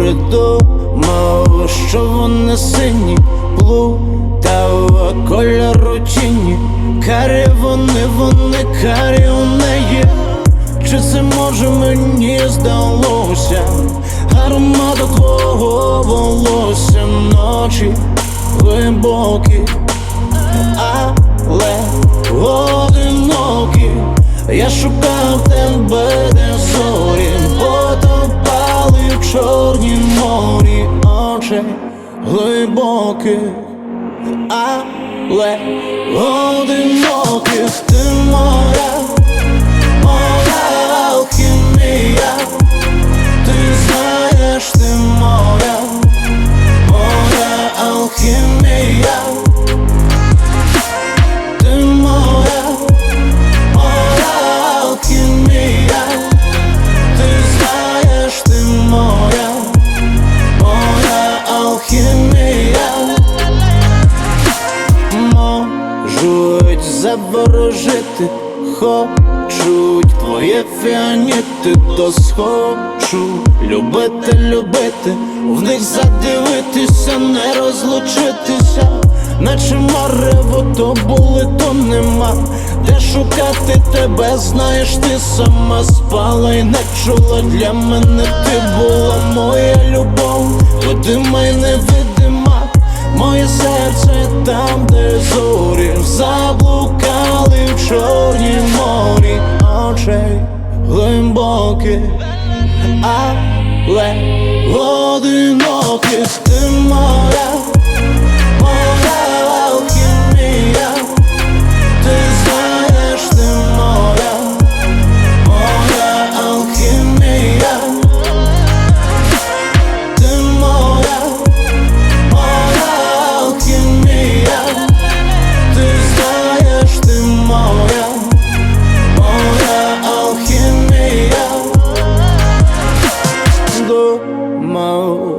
придумав, що вони сині плутав кольору тіні. Карі вони, вони карі у неї. Чи це може мені здалося? Аромату твого волосся ночі глибокі але одинокі. Я шукав тебе, очей глибоких, але одиноких заворожити, хочуть твоє фіаніти, то схочу любити, любити, в них задивитися, не розлучитися. Наче марево то були, то нема. Де шукати тебе, знаєш, ти сама спала і не чула. Для мене ти була моя любов, видима й невидима, моє серце там, де зорі. Заблукали в чорній морі очей глибокі, але одинокі з тим Моя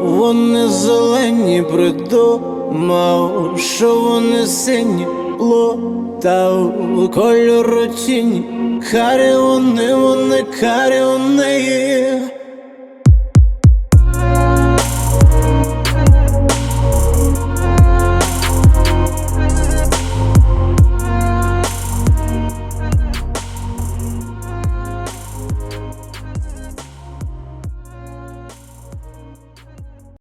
вони зелені придумав, що вони сині плутав кольору тіні, карі вони, вони карі вони.